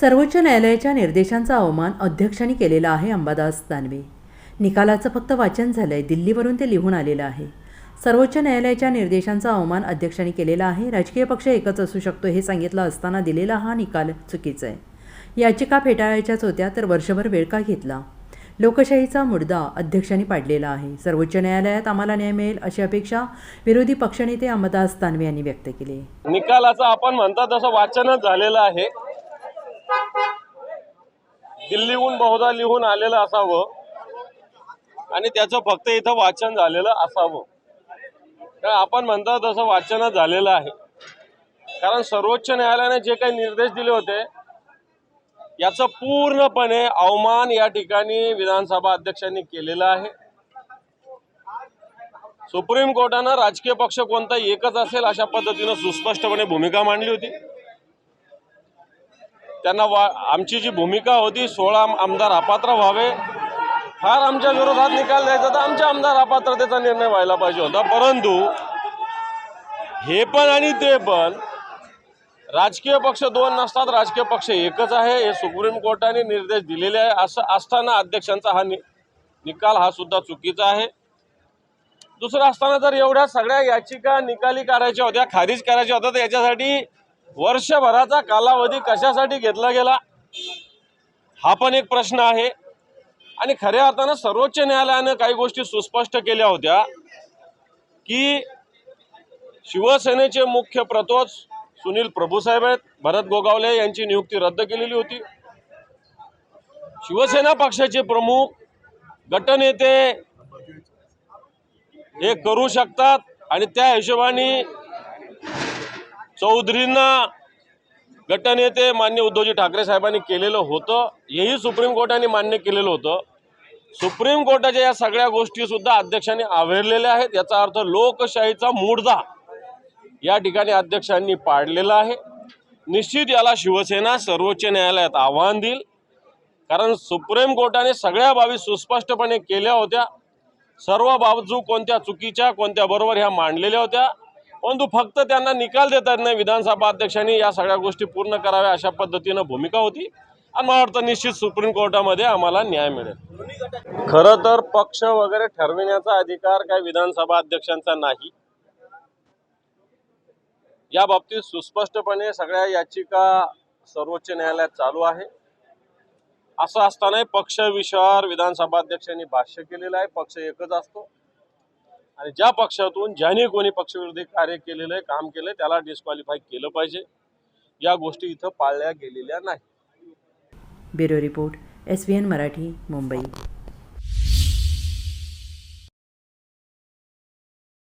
सर्वोच्च न्यायालयाच्या निर्देशांचा अवमान अध्यक्षांनी केलेला आहे अंबादास दानवे. निकालाचं फक्त वाचन झालंय दिल्लीवरून ते लिहून आलेलं आहे. सर्वोच्च न्यायालयाच्या निर्देशांचा अवमान अध्यक्षांनी केलेला आहे. राजकीय पक्ष एकच असू शकतो हे सांगितलं असताना दिलेला हा निकाल चुकीचा आहे. याचिका फेटाळायच्याच होत्या तर वर्षभर वेळ का घेतला? लोकशाहीचा मुद्दा अध्यक्षांनी पाडलेला आहे. सर्वोच्च न्यायालयात आम्हाला न्याय मिळेल अशी अपेक्षा विरोधी पक्षनेते अंबादास दानवे यांनी व्यक्त केली. निकालाचं आपण म्हणता तसं वाचनच झालेलं आहे. दिल्लीहून बहुधा लिहून आलेलं असावं. आणि त्याचं फक्त इथं वाचन झालेलं असावं. तर आपण म्हणतो तसं वाचनच झालेलं आहे. कारण सर्वोच्च न्यायालयाने जे काही निर्देश दिले होते याचं पूर्णपणे अवमान या ठिकाणी विधानसभा अध्यक्षांनी केलेला आहे. सुप्रीम कोर्टानं राजकीय पक्ष कोणता एकच असेल अशा पद्धतीनं सुस्पष्टपणे भूमिका मांडली होती. त्यांना वा आमची जी भूमिका होती सोळा आमदार अपात्र व्हावे फार आमच्या विरोधात निकाल द्यायचा तर आमच्या आमदार अपात्रतेचा निर्णय व्हायला पाहिजे होता. परंतु हे पण आणि ते पण राजकीय पक्ष दोन नसतात राजकीय पक्ष एकच आहे हे सुप्रीम कोर्टाने निर्देश दिलेले आहे. असं असताना अध्यक्षांचा हा नि निकाल हा सुद्धा चुकीचा आहे. दुसरं असताना जर एवढ्या सगळ्या याचिका निकाली करायच्या होत्या खारिज करायच्या होत्या तर याच्यासाठी वर्षभराचा कालावधी कशासाठी घेतला गेला? हा पण एक प्रश्न आहे. आणि खऱ्या अर्थानं सर्वोच्च न्यायालयानं काही गोष्टी सुस्पष्ट केल्या होत्या की शिवसेनेचे मुख्य प्रतोच सुनील प्रभूसाहेब आहेत. भरत गोगावले यांची नियुक्ती रद्द केलेली होती. शिवसेना पक्षाचे प्रमुख गटनेते हे करू शकतात आणि त्या हिशोबाने चौधरींना गटनेते मान्य उद्धवजी ठाकरे साहेबांनी केलेलं होतं. हेही सुप्रीम कोर्टाने मान्य केलेलं होतं. सुप्रीम कोर्टाच्या या सगळ्या गोष्टीसुद्धा अध्यक्षांनी आवेरलेल्या आहेत. याचा अर्थ लोकशाहीचा मूडदा या ठिकाणी अध्यक्षांनी पाडलेला आहे. निश्चित याला शिवसेना सर्वोच्च न्यायालयात आव्हान देईल. कारण सुप्रीम कोर्टाने सगळ्या बाबी सुस्पष्टपणे केल्या होत्या. सर्व बाजू कोणत्या चुकीच्या कोणत्या बरोबर ह्या मांडलेल्या होत्या. परंतु फक्त त्यांना निकाल देता येत नाही विधानसभा अध्यक्षांनी या सगळ्या गोष्टी पूर्ण कराव्या अशा पद्धतीनं भूमिका होती. आणि मला वाटतं निश्चित सुप्रीम कोर्टामध्ये आम्हाला न्याय मिळेल. खरं तर पक्ष वगैरे ठरविण्याचा अधिकार काय विधानसभा अध्यक्षांचा नाही. या बाबतीत सुस्पष्टपणे सगळ्या याचिका सर्वोच्च न्यायालयात चालू आहे. असं असतानाही पक्ष विषयावर विधानसभा अध्यक्षांनी भाष्य केलेलं आहे. पक्ष एकच असतो. आणि ज्या पक्षातून ज्याने कोणी पक्षविरोधी कार्य केलेलं आहे काम केलंय त्याला डिस्क्वालिफाय केलं पाहिजे. या गोष्टी इथं पाळल्या गेलेल्या नाही bureau report S V N Marathi Mumbai.